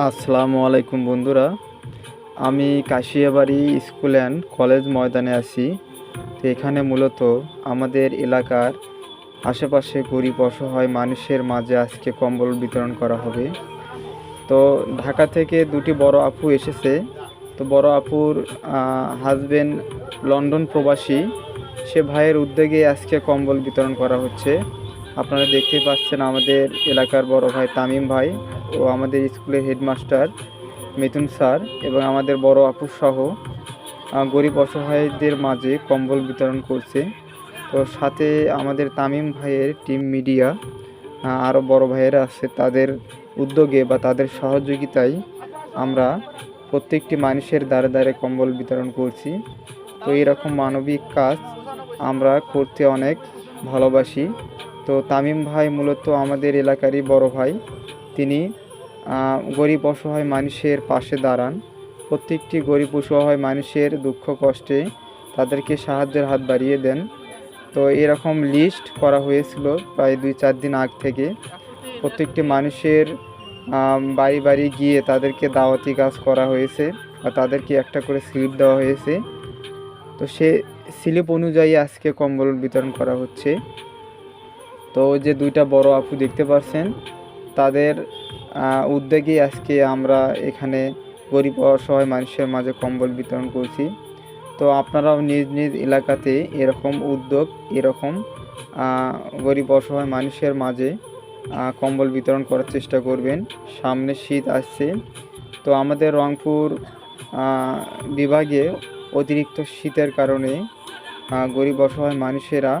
আসসালামু আলাইকুম বন্ধুরা। আমি কাশিয়াবাড়ি স্কুল অ্যান্ড কলেজ ময়দানে আছি। তো এখানে মূলত আমাদের এলাকার আশেপাশে গরিব অসহায় মানুষের মাঝে আজকে কম্বল বিতরণ করা হবে। তো ঢাকা থেকে দুটি বড় আপু এসেছে। তো বড় আপুর হাজবেন্ড লন্ডন প্রবাসী। সে ভাইয়ের উদ্যোগে আজকে কম্বল বিতরণ করা হচ্ছে। আপনারা দেখতেই পাচ্ছেন আমাদের এলাকার বড় ভাই তামিম ভাই। ও আমাদের স্কুলের হেডমাস্টার মিথুন স্যার এবং আমাদের বড় আপু সহ গরিব অসহায়দের মাঝে কম্বল বিতরণ করছে। তো সাথে আমাদের তামিম ভাইয়ের টিম মিডিয়া আরও বড় ভাইয়েরা আছে, তাদের উদ্যোগে বা তাদের সহযোগিতায় আমরা প্রত্যেকটি মানুষের দ্বারে দ্বারে কম্বল বিতরণ করছি। তো এরকম মানবিক কাজ আমরা করতে অনেক ভালোবাসি। তো তামিম ভাই মূলত আমাদের এলাকারই বড় ভাই। তিনি গরিব অসহায় মানুষের পাশে দাঁড়ান। প্রত্যেকটি গরিব অসহায় মানুষের দুঃখ কষ্টে তাদেরকে সাহায্যের হাত বাড়িয়ে দেন। তো এরকম লিস্ট করা হয়েছিল প্রায় দুই চার দিন আগ থেকে। প্রত্যেকটি মানুষের বাড়ি বাড়ি গিয়ে তাদেরকে দাওয়াতি কাজ করা হয়েছে বা তাদেরকে একটা করে স্লিপ দেওয়া হয়েছে। তো সে স্লিপ অনুযায়ী আজকে কম্বল বিতরণ করা হচ্ছে। তো যে দুইটা বড় আপু দেখতে পাচ্ছেন তাদের উদ্যোগেই আজকে আমরা এখানে গরিব অসহায় মানুষের মাঝে কম্বল বিতরণ করছি। তো আপনারাও নিজ নিজ এলাকাতে এরকম উদ্যোগ, এরকম গরিব অসহায় মানুষের মাঝে কম্বল বিতরণ করার চেষ্টা করবেন। সামনে শীত আসছে। তো আমাদের রংপুর বিভাগে অতিরিক্ত শীতের কারণে গরিব অসহায় মানুষেরা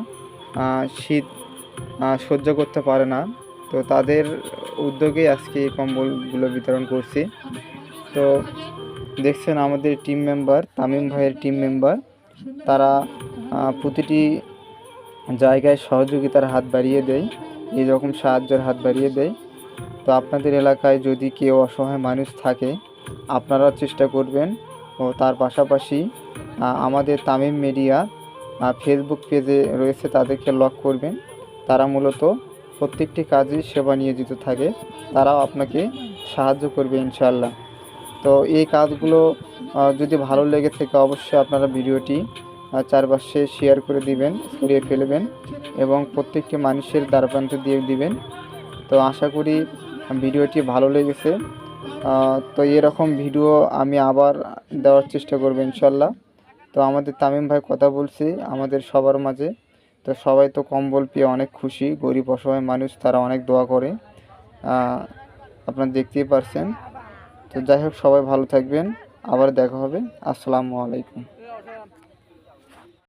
শীত সহ্য করতে পারে না। তো তাদের উদ্যোগে আজকে এই কম্বলগুলো বিতরণ করছি। তো দেখছেন আমাদের টিম মেম্বার তামিম ভাইয়ের টিম মেম্বার তারা প্রতিটি জায়গায় সহযোগিতার হাত বাড়িয়ে দেয় এই রকম সাহায্যের হাত বাড়িয়ে দেয়। তো আপনাদের এলাকায় যদি কেউ অসহায় মানুষ থাকে, আপনারাও চেষ্টা করবেন। ও তার পাশাপাশি আমাদের তামিম মিডিয়া ফেসবুক পেজে রয়েছে, তাদেরকে লক করবেন। তারা মূলত প্রত্যেকটি কাজে সেবা নিয়োজিত থাকে, তারাও আপনাকে সাহায্য করবে ইনশাল্লাহ তো এই কাজগুলো যদি ভালো লেগে থাকে অবশ্যই আপনারা ভিডিওটি চারপাশে শেয়ার করে দিবেন, ছড়িয়ে ফেলবেন এবং প্রত্যেকটি মানুষের দ্বারপ্রান্তে দিয়ে দিবেন। তো আশা করি ভিডিওটি ভালো লেগেছে। তো এরকম ভিডিও আমি আবার দেওয়ার চেষ্টা করব ইনশাল্লাহ তো আমাদের তামিম ভাই কথা বলছি আমাদের সবার মাঝে। তো সবাই তো কম্বল পেয়ে অনেক খুশি। গরিব অসহায় মানুষ, তারা অনেক দোয়া করে। আপনারা দেখতেই পারছেন। তো যাই হোক, সবাই ভালো থাকবেন। আবার দেখা হবে। আসসালামু আলাইকুম।